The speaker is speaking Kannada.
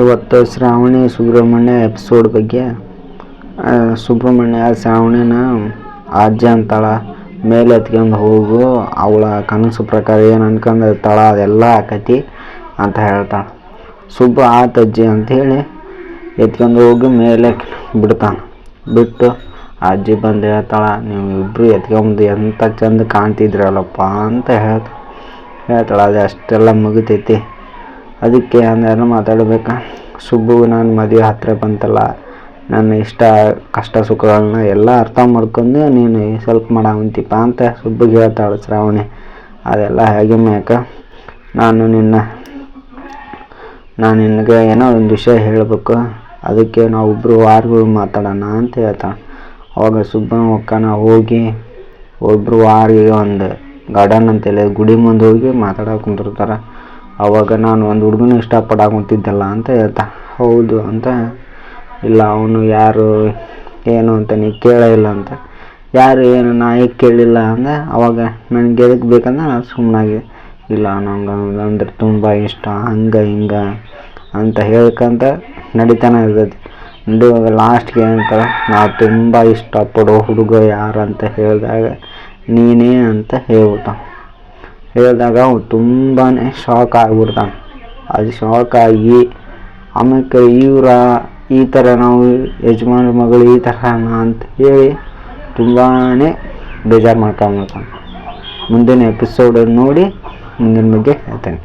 ಇವತ್ತು ಶ್ರಾವಣಿ ಸುಬ್ರಹ್ಮಣ್ಯ ಎಪಿಸೋಡ್ ಬಗ್ಗೆ ಸುಬ್ರಹ್ಮಣ್ಯ ಶ್ರಾವಣಿನ ಅಜ್ಜ ಅಂತಾಳ ಮೇಲೆ ಎತ್ಕೊಂಡು ಹೋಗು, ಅವಳ ಕನಸು ಪ್ರಕಾರ ಏನು ಅನ್ಕೊಂಡಿರ್ತಾಳ ಅದೆಲ್ಲ ಆಕತಿ ಅಂತ ಹೇಳ್ತಾಳೆ. ಸುಬ್ಬ ಆತಜ್ಜಿ ಅಂಥೇಳಿ ಎತ್ಕೊಂಡು ಹೋಗಿ ಮೇಲೆ ಬಿಡ್ತಾನೆ. ಬಿಟ್ಟು ಅಜ್ಜಿ ಬಂದು ಹೇಳ್ತಾಳೆ, ನೀವು ಇಬ್ಬರು ಎತ್ಕೊಂಬಂದು ಎಂಥ ಚಂದ ಕಾಣ್ತಿದ್ರಲ್ಲಪ್ಪ ಅಂತ ಹೇಳ್ತಾಳೆ. ಹೇಳ್ತಾಳೆ, ಅದು ಅಷ್ಟೆಲ್ಲ ಮುಗಿತೈತಿ. ಅದಕ್ಕೆ ಅಂದೇನು ಮಾತಾಡಬೇಕು? ಸುಬ್ಬು ನಾನು ಮದುವೆ ಹತ್ತಿರ ಬಂತಲ್ಲ, ನನ್ನ ಇಷ್ಟ, ಕಷ್ಟ ಸುಖಗಳನ್ನ ಎಲ್ಲ ಅರ್ಥ ಮಾಡ್ಕೊಂಡು ನೀನು ಸ್ವಲ್ಪ ಮಾಡಾವಂತಿಪ್ಪ ಅಂತ ಸುಬ್ಬಿಗೆ ಹೇಳ್ತಾಳೆ ಶ್ರಾವಣಿ. ಅದೆಲ್ಲ ಹೇಗೆ ಮ್ಯಾಕ ನಾನು ನಿನ್ನ, ನಾನು ನಿನಗೆ ಏನೋ ಒಂದು ವಿಷಯ ಹೇಳಬೇಕು. ಅದಕ್ಕೆ ನಾವಿಬ್ಬರು ವಾರಗಳು ಮಾತಾಡೋಣ ಅಂತ ಹೇಳ್ತಾಳೆ. ಅವಾಗ ಸುಬ್ಬನ ಒಕ್ಕನ ಹೋಗಿ ಒಬ್ಬರು ವಾರಿಗೆ ಒಂದು ಗಾರ್ಡನ್ ಅಂತೇಳಿ ಗುಡಿ ಮುಂದೆ ಹೋಗಿ ಮಾತಾಡೋಕೆ ಕುಂತಿರ್ತಾರೆ. ಅವಾಗ ನಾನು ಒಂದು ಹುಡುಗನ ಇಷ್ಟಪಡಾಕುಂತಿದ್ದಲ್ಲ ಅಂತ ಹೇಳ್ತಾ, ಹೌದು ಅಂತ. ಇಲ್ಲ, ಅವನು ಯಾರು, ಏನು ಅಂತ ನೀ ಕೇಳೇ ಇಲ್ಲ ಅಂತ. ಯಾರು, ಏನು, ನಾ ಈಗ ಕೇಳಿಲ್ಲ? ಅಂದ್ರೆ ಅವಾಗ ನನಗೆ ಎದಕ್ಕೆ ಬೇಕಂದ್ರೆ ನಾನು ಸುಮ್ಮನಾಗಿ ಇಲ್ಲ, ನಂಗೆ ಅಂದ್ರೆ ತುಂಬ ಇಷ್ಟ, ಹಂಗೆ, ಹಿಂಗೆ ಅಂತ ಹೇಳ್ಕಂತ ನಡೀತಾನೆ ಇರ್ತೈತಿ ನಡುವಾಗ ಲಾಸ್ಟ್ಗೆ ಅಂತ ನಾ ತುಂಬ ಇಷ್ಟಪಡೋ ಹುಡುಗ ಯಾರು ಅಂತ ಹೇಳಿದಾಗ ನೀನೇ ಅಂತ ಹೇಳ್ಬಿಟ್ಟ. ಹೇಳಿದಾಗ ಅವನು ತುಂಬಾ ಶಾಕ್ ಆಗಿಬಿಡ್ತಾನೆ. ಅದು ಶಾಕ್ ಆಗಿ ಆಮೇಲೆ ಇವರ ಈ ಥರ ನಾವು ಯಜಮಾನ ಮಗಳು ಈ ಥರನಾ ಅಂತ ಹೇಳಿ ತುಂಬಾ ಬೇಜಾರು ಮಾಡ್ಕೊಂಬಿಡ್ತಾನೆ ಮುಂದಿನ ಎಪಿಸೋಡ್ ನೋಡಿ, ಮುಂದಿನ ಬಗ್ಗೆ ಹೇಳ್ತೇನೆ.